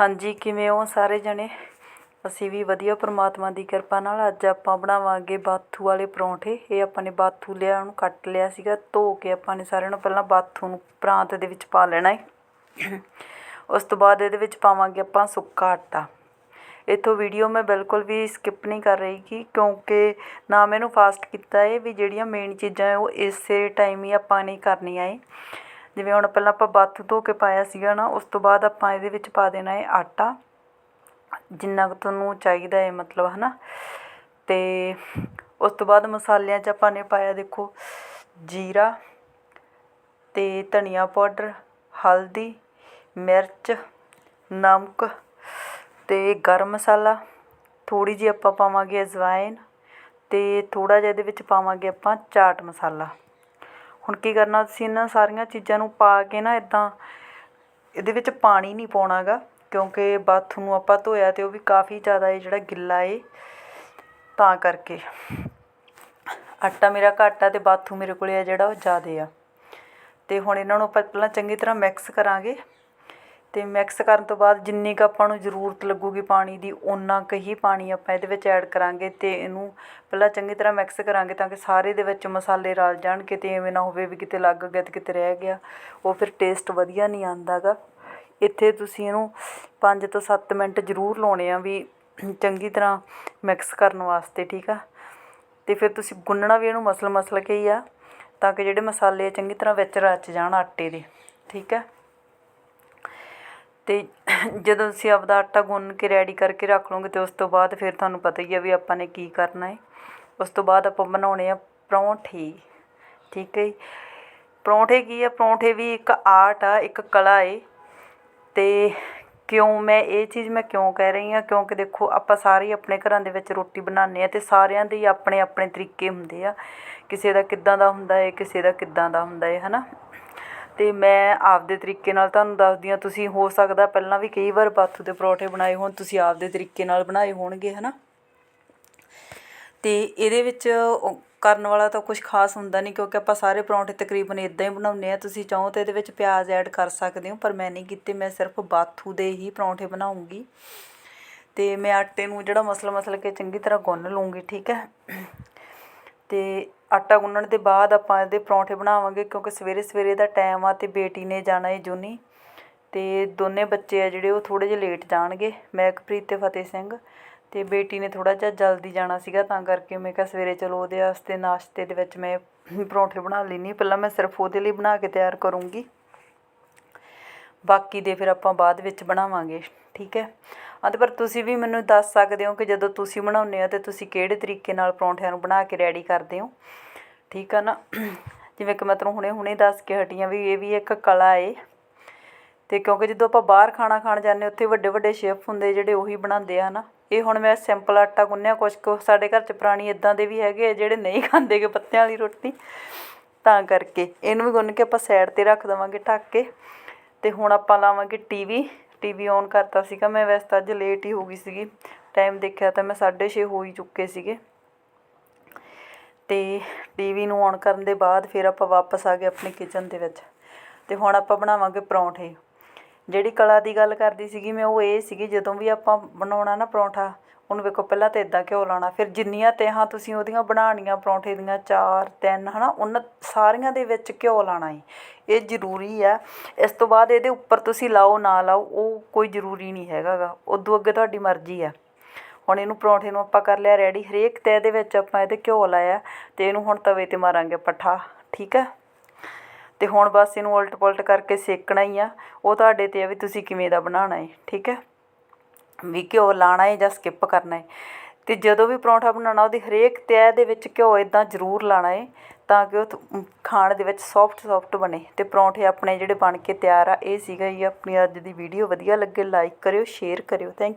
ਹਾਂਜੀ, ਕਿਵੇਂ ਹੋ ਸਾਰੇ ਜਣੇ? ਅਸੀਂ ਵੀ ਵਧੀਆ, ਪ੍ਰਮਾਤਮਾ ਦੀ ਕਿਰਪਾ ਨਾਲ। ਅੱਜ ਆਪਾਂ ਬਣਾਵਾਂਗੇ ਬਾਥੂ ਵਾਲੇ ਪਰੌਂਠੇ। ਇਹ ਆਪਾਂ ਨੇ ਬਾਥੂ ਲਿਆ, ਉਹਨੂੰ ਕੱਟ ਲਿਆ ਸੀਗਾ, ਧੋ ਕੇ ਆਪਾਂ ਨੇ ਸਾਰਿਆਂ ਨੂੰ ਪਹਿਲਾਂ ਬਾਥੂ ਨੂੰ ਪ੍ਰਾਂਤ ਦੇ ਵਿੱਚ ਪਾ ਲੈਣਾ ਹੈ ਉਸ ਤੋਂ ਬਾਅਦ ਇਹਦੇ ਵਿੱਚ ਪਾਵਾਂਗੇ ਆਪਾਂ ਸੁੱਕਾ ਆਟਾ। ਇੱਥੋਂ ਵੀਡੀਓ ਮੈਂ ਬਿਲਕੁਲ ਵੀ ਸਕਿਪ ਨਹੀਂ ਕਰ ਰਹੀ ਕਿ ਕਿਉਂਕਿ ਨਾ ਮੈਨੂੰ ਫਾਸਟ ਕੀਤਾ ਹੈ ਵੀ ਜਿਹੜੀਆਂ ਮੇਨ ਚੀਜ਼ਾਂ ਉਹ ਇਸੇ ਟਾਈਮ ਹੀ ਆਪਾਂ ਨੇ ਕਰਨੀਆਂ ਹੈ ਜਿਵੇਂ ਹੁਣ ਪਹਿਲਾਂ ਆਪਾਂ ਬਾਥੂ ਧੋ ਕੇ ਪਾਇਆ ਸੀਗਾ ਨਾ, ਉਸ ਤੋਂ ਬਾਅਦ ਆਪਾਂ ਇਹਦੇ ਵਿੱਚ ਪਾ ਦੇਣਾ ਹੈ ਆਟਾ। ਜਿੰਨਾ ਕੁ ਤੁਹਾਨੂੰ ਚਾਹੀਦਾ ਹੈ ਮਤਲਬ ਹੈ ਨਾ ਅਤੇ ਉਸ ਤੋਂ ਬਾਅਦ ਮਸਾਲਿਆਂ 'ਚ ਆਪਾਂ ਨੇ ਪਾਇਆ ਦੇਖੋ ਜੀਰਾ ਅਤੇ ਧਨੀਆ ਪਾਊਡਰ, ਹਲਦੀ, ਮਿਰਚ, ਨਮਕ ਅਤੇ ਗਰਮ ਮਸਾਲਾ। ਥੋੜ੍ਹੀ ਜਿਹੀ ਆਪਾਂ ਪਾਵਾਂਗੇ ਅਜਵਾਇਨ ਅਤੇ ਥੋੜ੍ਹਾ ਜਿਹਾ ਇਹਦੇ ਵਿੱਚ ਪਾਵਾਂਗੇ ਆਪਾਂ ਚਾਟ ਮਸਾਲਾ। ਹੁਣ ਕੀ ਕਰਨਾ ਤੁਸੀਂ ਇਹਨਾਂ ਸਾਰੀਆਂ ਚੀਜ਼ਾਂ ਨੂੰ ਪਾ ਕੇ ਨਾ ਇੱਦਾਂ ਇਹਦੇ ਵਿੱਚ ਪਾਣੀ ਨਹੀਂ ਪਾਉਣਾ ਗਾ ਕਿਉਂਕਿ ਬਾਥੂ ਨੂੰ ਆਪਾਂ ਧੋਇਆ ਅਤੇ ਉਹ ਵੀ ਕਾਫੀ ਜ਼ਿਆਦਾ ਇਹ ਜਿਹੜਾ ਗਿੱਲਾ ਏ, ਤਾਂ ਕਰਕੇ। ਆਟਾ ਮੇਰਾ ਘੱਟ ਆ ਅਤੇ ਬਾਥੂ ਮੇਰੇ ਕੋਲ ਆ ਜਿਹੜਾ ਉਹ ਜ਼ਿਆਦਾ ਆ। ਅਤੇ ਹੁਣ ਇਹਨਾਂ ਨੂੰ ਆਪਾਂ ਪਹਿਲਾਂ ਚੰਗੀ ਤਰ੍ਹਾਂ ਮਿਕਸ ਕਰਾਂਗੇ। ਅਤੇ ਮਿਕਸ ਕਰਨ ਤੋਂ ਬਾਅਦ ਜਿੰਨੀ ਕੁ ਆਪਾਂ ਨੂੰ ਜ਼ਰੂਰਤ ਲੱਗੂਗੀ ਪਾਣੀ ਦੀ, ਓਨਾ ਕੁ ਹੀ ਪਾਣੀ ਆਪਾਂ ਇਹਦੇ ਵਿੱਚ ਐਡ ਕਰਾਂਗੇ ਅਤੇ ਇਹਨੂੰ ਪਹਿਲਾਂ ਚੰਗੀ ਤਰ੍ਹਾਂ ਮਿਕਸ ਕਰਾਂਗੇ ਤਾਂ ਕਿ ਸਾਰੇ ਦੇ ਵਿੱਚ ਮਸਾਲੇ ਰਲ ਜਾਣ ਕਿਤੇ ਐਵੇਂ ਨਾ ਹੋਵੇ ਵੀ ਕਿਤੇ ਲੱਗ ਗਿਆ ਅਤੇ ਕਿਤੇ ਰਹਿ ਗਿਆ। ਉਹ ਫਿਰ ਟੇਸਟ ਵਧੀਆ ਨਹੀਂ ਆਉਂਦਾ ਗਾ। ਇੱਥੇ ਤੁਸੀਂ ਇਹਨੂੰ ਪੰਜ ਤੋਂ ਸੱਤ ਮਿੰਟ ਜ਼ਰੂਰ ਲਾਉਣੇ ਆ ਵੀ ਚੰਗੀ ਤਰ੍ਹਾਂ ਮਿਕਸ ਕਰਨ ਵਾਸਤੇ, ਠੀਕ ਆ? ਅਤੇ ਫਿਰ ਤੁਸੀਂ ਗੁੰਨਣਾ ਵੀ ਇਹਨੂੰ ਮਸਲ ਮਸਲ ਕੇ ਹੀ ਆ, ਤਾਂ ਕਿ ਜਿਹੜੇ ਮਸਾਲੇ ਚੰਗੀ ਤਰ੍ਹਾਂ ਵਿੱਚ ਰਚ ਜਾਣ ਆਟੇ ਦੇ, ਠੀਕ ਹੈ ਅਤੇ ਜਦੋਂ ਤੁਸੀਂ ਆਪਦਾ ਆਟਾ ਗੁੰਨ ਕੇ ਰੈਡੀ ਕਰਕੇ ਰੱਖ ਲਉਂਗੇ ਅਤੇ ਉਸ ਤੋਂ ਬਾਅਦ ਫਿਰ ਤੁਹਾਨੂੰ ਪਤਾ ਹੀ ਆ ਵੀ ਆਪਾਂ ਨੇ ਕੀ ਕਰਨਾ ਹੈ। ਉਸ ਤੋਂ ਬਾਅਦ ਆਪਾਂ ਬਣਾਉਣੇ ਆ ਪਰੌਂਠੇ। ਠੀਕ ਹੈ ਜੀ? ਪਰੌਂਠੇ ਕੀ ਆ? ਪਰੌਂਠੇ ਵੀ ਇੱਕ ਆਰਟ ਆ, ਇੱਕ ਕਲਾ ਏ। ਅਤੇ ਕਿਉਂ ਮੈਂ ਇਹ ਚੀਜ਼ ਮੈਂ ਕਿਉਂ ਕਹਿ ਰਹੀ ਹਾਂ? ਕਿਉਂਕਿ ਦੇਖੋ, ਆਪਾਂ ਸਾਰੇ ਆਪਣੇ ਘਰਾਂ ਦੇ ਵਿੱਚ ਰੋਟੀ ਬਣਾਉਂਦੇ ਹਾਂ ਅਤੇ ਸਾਰਿਆਂ ਦੇ ਆਪਣੇ ਆਪਣੇ ਤਰੀਕੇ ਹੁੰਦੇ ਆ। ਕਿਸੇ ਦਾ ਕਿੱਦਾਂ ਦਾ ਹੁੰਦਾ ਹੈ ਕਿਸੇ ਦਾ ਕਿੱਦਾਂ ਦਾ ਹੁੰਦਾ ਹੈ ਹੈ ਨਾ ਅਤੇ ਮੈਂ ਆਪਦੇ ਤਰੀਕੇ ਨਾਲ ਤੁਹਾਨੂੰ ਦੱਸਦੀ ਹਾਂ, ਤੁਸੀਂ ਹੋ ਸਕਦਾ ਪਹਿਲਾਂ ਵੀ ਕਈ ਵਾਰ ਬਾਥੂ ਦੇ ਪਰੌਂਠੇ ਬਣਾਏ ਹੋਣ, ਤੁਸੀਂ ਆਪਦੇ ਤਰੀਕੇ ਨਾਲ ਬਣਾਏ ਹੋਣਗੇ ਹੈ ਨਾ ਅਤੇ ਇਹਦੇ ਵਿੱਚ ਕਰਨ ਵਾਲਾ ਤਾਂ ਕੁਝ ਖਾਸ ਹੁੰਦਾ ਨਹੀਂ, ਕਿਉਂਕਿ ਆਪਾਂ ਸਾਰੇ ਪਰੌਂਠੇ ਤਕਰੀਬਨ ਇੱਦਾਂ ਹੀ ਬਣਾਉਂਦੇ ਹਾਂ, ਤੁਸੀਂ ਚਾਹੋ ਤਾਂ ਇਹਦੇ ਵਿੱਚ ਪਿਆਜ਼ ਐਡ ਕਰ ਸਕਦੇ ਹੋ, ਪਰ ਮੈਂ ਨਹੀਂ ਕੀਤੇ, ਮੈਂ ਸਿਰਫ ਬਾਥੂ ਦੇ ਹੀ ਪਰੌਂਠੇ ਬਣਾਉਂਗੀ। ਅਤੇ ਮੈਂ ਆਟੇ ਨੂੰ ਜਿਹੜਾ ਮਸਲ ਮਸਲ ਕੇ ਚੰਗੀ ਤਰ੍ਹਾਂ ਗੁੰਨ ਲੂੰਗੀ ਠੀਕ ਹੈ? ਅਤੇ ਆਟਾ ਗੁੰਨਣ ਦੇ ਬਾਅਦ ਆਪਾਂ ਇਹਦੇ ਪਰੌਂਠੇ ਬਣਾਵਾਂਗੇ ਕਿਉਂਕਿ ਸਵੇਰੇ ਸਵੇਰੇ ਦਾ ਟਾਈਮ ਆ ਅਤੇ ਬੇਟੀ ਨੇ ਜਾਣਾ ਏ ਜੂਨੀ। ਅਤੇ ਦੋਨੇ ਬੱਚੇ ਆ ਜਿਹੜੇ ਉਹ ਥੋੜ੍ਹੇ ਜਿਹੇ ਲੇਟ ਜਾਣਗੇ ਮਹਿਕਪ੍ਰੀਤ ਅਤੇ ਫਤਿਹ ਸਿੰਘ। ਅਤੇ ਬੇਟੀ ਨੇ ਥੋੜ੍ਹਾ ਜਿਹਾ ਜਲਦੀ ਜਾਣਾ ਸੀਗਾ ਤਾਂ ਕਰਕੇ ਮੈਂ ਕਿਹਾ ਸਵੇਰੇ ਚਲੋ ਉਹਦੇ ਵਾਸਤੇ ਨਾਸ਼ਤੇ ਦੇ ਵਿੱਚ ਮੈਂ ਪਰੌਂਠੇ ਬਣਾ ਲੈਂਦੀ ਪਹਿਲਾਂ ਮੈਂ ਸਿਰਫ ਉਹਦੇ ਲਈ ਬਣਾ ਕੇ ਤਿਆਰ ਕਰੂੰਗੀ। ਬਾਕੀ ਦੇ ਫਿਰ ਆਪਾਂ ਬਾਅਦ ਵਿੱਚ ਬਣਾਵਾਂਗੇ, ਠੀਕ ਹੈ। ਹਾਂ ਅਤੇ ਪਰ ਤੁਸੀਂ ਵੀ ਮੈਨੂੰ ਦੱਸ ਸਕਦੇ ਹੋ ਕਿ ਜਦੋਂ ਤੁਸੀਂ ਬਣਾਉਂਦੇ ਹੋ ਤਾਂ ਤੁਸੀਂ ਕਿਹੜੇ ਤਰੀਕੇ ਨਾਲ ਪਰੌਂਠਿਆਂ ਨੂੰ ਬਣਾ ਕੇ ਰੈਡੀ ਕਰਦੇ ਹੋ? ਠੀਕ ਆ ਨਾ? ਜਿਵੇਂ ਕਿ ਮੈਂ ਤੁਹਾਨੂੰ ਹੁਣੇ ਹੁਣੇ ਦੱਸ ਕੇ ਹਟੀਆਂ ਵੀ ਇਹ ਵੀ ਇੱਕ ਕਲਾ ਏ। ਅਤੇ ਕਿਉਂਕਿ ਜਦੋਂ ਆਪਾਂ ਬਾਹਰ ਖਾਣਾ ਖਾਣ ਜਾਂਦੇ ਉੱਥੇ ਵੱਡੇ ਵੱਡੇ ਸ਼ੈਫ ਹੁੰਦੇ ਜਿਹੜੇ ਉਹੀ ਬਣਾਉਂਦੇ ਆ ਨਾ ਇਹ ਹੁਣ ਮੈਂ ਸਿੰਪਲ ਆਟਾ ਗੁੰਨਿਆ, ਕੁਛ ਕੁ ਸਾਡੇ ਘਰ 'ਚ ਪੁਰਾਣੀ ਇੱਦਾਂ ਦੇ ਵੀ ਹੈਗੇ ਆ ਜਿਹੜੇ ਨਹੀਂ ਖਾਂਦੇ ਗੇ ਪੱਤਿਆਂ ਵਾਲੀ ਰੋਟੀ। ਤਾਂ ਕਰਕੇ ਇਹਨੂੰ ਵੀ ਗੁੰਨ ਕੇ ਆਪਾਂ ਸਾਈਡ 'ਤੇ ਰੱਖ ਦੇਵਾਂਗੇ ਢੱਕ ਕੇ। ਅਤੇ ਹੁਣ ਆਪਾਂ ਲਾਵਾਂਗੇ ਟੀ ਵੀ ਟੀ ਵੀ ਔਨ ਕਰਤਾ ਸੀਗਾ, ਮੈਂ ਵੈਸੇ ਤਾਂ ਅੱਜ ਲੇਟ ਹੀ ਹੋ ਗਈ ਸੀਗੀ। ਟਾਈਮ ਦੇਖਿਆ ਤਾਂ ਮੈਂ ਸਾਢੇ ਛੇ ਹੋ ਹੀ ਚੁੱਕੇ ਸੀਗੇ। ਅਤੇ ਟੀ ਵੀ ਨੂੰ ਔਨ ਕਰਨ ਦੇ ਬਾਅਦ ਫਿਰ ਆਪਾਂ ਵਾਪਸ ਆ ਗਏ ਆਪਣੀ ਕਿਚਨ ਦੇ ਵਿੱਚ। ਅਤੇ ਹੁਣ ਆਪਾਂ ਬਣਾਵਾਂਗੇ ਪਰੌਂਠੇ। ਜਿਹੜੀ ਕਲਾ ਦੀ ਗੱਲ ਕਰਦੀ ਸੀਗੀ, ਮੈਂ ਉਹ ਇਹ ਸੀਗੀ, ਜਦੋਂ ਵੀ ਆਪਾਂ ਬਣਾਉਣਾ ਨਾ ਪਰੌਂਠਾ ਉਹਨੂੰ ਵੇਖੋ, ਪਹਿਲਾਂ ਤਾਂ ਇੱਦਾਂ ਘਿਓ ਲਾਉਣਾ, ਫਿਰ ਜਿੰਨੀਆਂ ਤਹਾਂ ਤੁਸੀਂ ਉਹਦੀਆਂ ਬਣਾਉਣੀਆਂ, ਪਰੌਂਠੇ ਦੀਆਂ ਚਾਰ, ਤਿੰਨ ਹੈ ਨਾ ਉਹਨਾਂ ਸਾਰੀਆਂ ਦੇ ਵਿੱਚ ਘਿਓ ਲਾਉਣਾ ਹੈ ਇਹ ਜ਼ਰੂਰੀ ਆ। ਇਸ ਤੋਂ ਬਾਅਦ ਇਹਦੇ ਉੱਪਰ ਤੁਸੀਂ ਲਾਓ, ਨਾ ਲਾਓ, ਉਹ ਕੋਈ ਜ਼ਰੂਰੀ ਨਹੀਂ ਹੈਗਾ ਗਾ ਉਦੋਂ ਅੱਗੇ ਤੁਹਾਡੀ ਮਰਜ਼ੀ ਆ। ਹੁਣ ਇਹਨੂੰ ਪਰੌਂਠੇ ਨੂੰ ਆਪਾਂ ਕਰ ਲਿਆ ਰੈਡੀ। ਹਰੇਕ ਤਹਿ ਦੇ ਵਿੱਚ ਆਪਾਂ ਇਹਦੇ ਘਿਓ ਲਾਇਆ ਅਤੇ ਇਹਨੂੰ ਹੁਣ ਤਵੇ 'ਤੇ ਮਾਰਾਂਗੇ ਪੱਠਾ, ਠੀਕ ਹੈ ਅਤੇ ਹੁਣ ਬਸ ਇਹਨੂੰ ਉਲਟ ਪੁਲਟ ਕਰਕੇ ਸੇਕਣਾ ਹੀ ਆ। ਉਹ ਤੁਹਾਡੇ 'ਤੇ ਆ ਵੀ ਤੁਸੀਂ ਕਿਵੇਂ ਦਾ ਬਣਾਉਣਾ ਹੈ ਠੀਕ ਹੈ ਵੀ ਘਿਓ ਲਾਉਣਾ ਹੈ ਜਾਂ ਸਕਿੱਪ ਕਰਨਾ ਹੈ ਅਤੇ ਜਦੋਂ ਵੀ ਪਰੌਂਠਾ ਬਣਾਉਣਾ, ਉਹਦੀ ਹਰੇਕ ਤੈਅ ਦੇ ਵਿੱਚ ਘਿਓ ਇੱਦਾਂ ਜ਼ਰੂਰ ਲਾਉਣਾ ਹੈ ਤਾਂ ਕਿ ਉਹ ਖਾਣ ਦੇ ਵਿੱਚ ਸੋਫਟ ਸੋਫਟ ਬਣੇ। ਅਤੇ ਪਰੌਂਠੇ ਆਪਣੇ ਜਿਹੜੇ ਬਣ ਕੇ ਤਿਆਰ ਆ, ਇਹ ਸੀਗਾ ਜੀ ਆਪਣੀ ਅੱਜ ਦੀ ਵੀਡੀਓ ਵਧੀਆ ਲੱਗੇ ਲਾਈਕ ਕਰਿਓ ਸ਼ੇਅਰ ਕਰਿਓ। ਥੈਂਕ